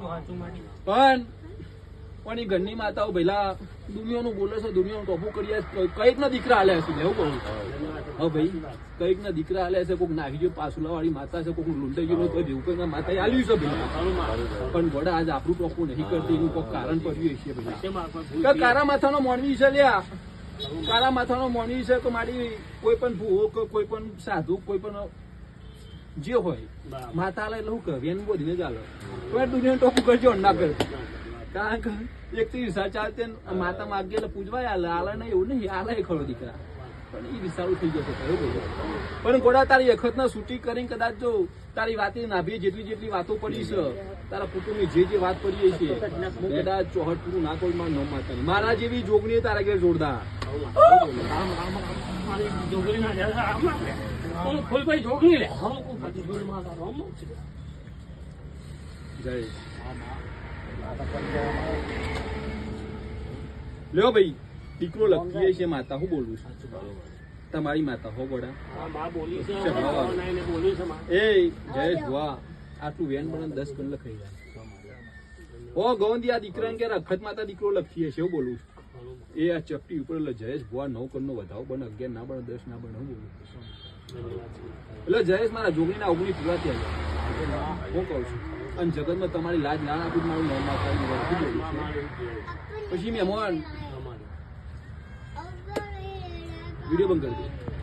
પણ પણ એ ઘરની માતાઓ પહેલા દુનિયાનું બોલે છે દુનિયાનું ટોપું કરી છે. કંઈક ના દીકરા હાલે છે એવું કહું હા ભાઈ કંઈક ના દીકરા હાલે છે કોઈક નાખી ગયો પાસુલા વાળી માતા છે કોઈક લૂંટાઈ ગયો તો જેવું કઈ માતા આલ્યું છે ભાઈ. પણ વડા આજ આપણું ટોપું નહીં કરતી એનું કોઈ કારણ પડ્યું છે ભાઈ. કારા માથાનો મોણવી છે લ્યા. કારા માથાનો મોણવી છે તો મારી કોઈ પણ ભૂવો કોઈ પણ સાધુ કોઈ પણ જે હોય. માતા આલે લઉં કહે એનું બોધીને ચાલો તો દુનિયા ટોપું કરજો ના કરજો કારણ કે એક તો ઈર્ષા ચાલતે માતા માગે એટલે પૂજવાય આલે આલે નહીં એવું નહીં આલે ખરો દીકરા. પણ એ વિશાળું થઈ જશે પણ ગોડા તારી અખતના છૂટી કરીને કદાચ જો તારી વાતે નાભી જેટલી જેટલી વાતો પડી છે તારા કુટુંબની જે જે વાત પડી છે હું કદાચ ચોહટ પૂરું ના કોઈ મારું નામ માતા મારા જેવી જોગણી તારા ઘેર જોરદાર. જય. લ્યો ભાઈ દીકરો લખીએ છે માતા હું બોલું છું? તમારી માતા હો ગોડા એ જયેશ ભુવા આટલું વેન પણ દસ કણ લખાઈ જાય. ઓ ગવંદી આ દીકરાને કે રખત માતા દીકરો લખીએ છે એવું બોલું છું. એ આ ચપટી ઉપર એટલે જયેશ ભુવા નવ કણનો વધાવો બને અગિયાર ના બને દસ ના બને હું બોલું એટલે જયેશ મારા જોગણીના ઓગણી પૂરા થયા હું કહું છું. અને જગતમાં તમારી લાજ ના આપી મારું નામ પછી મેં વીડિયો બંધ કરી દે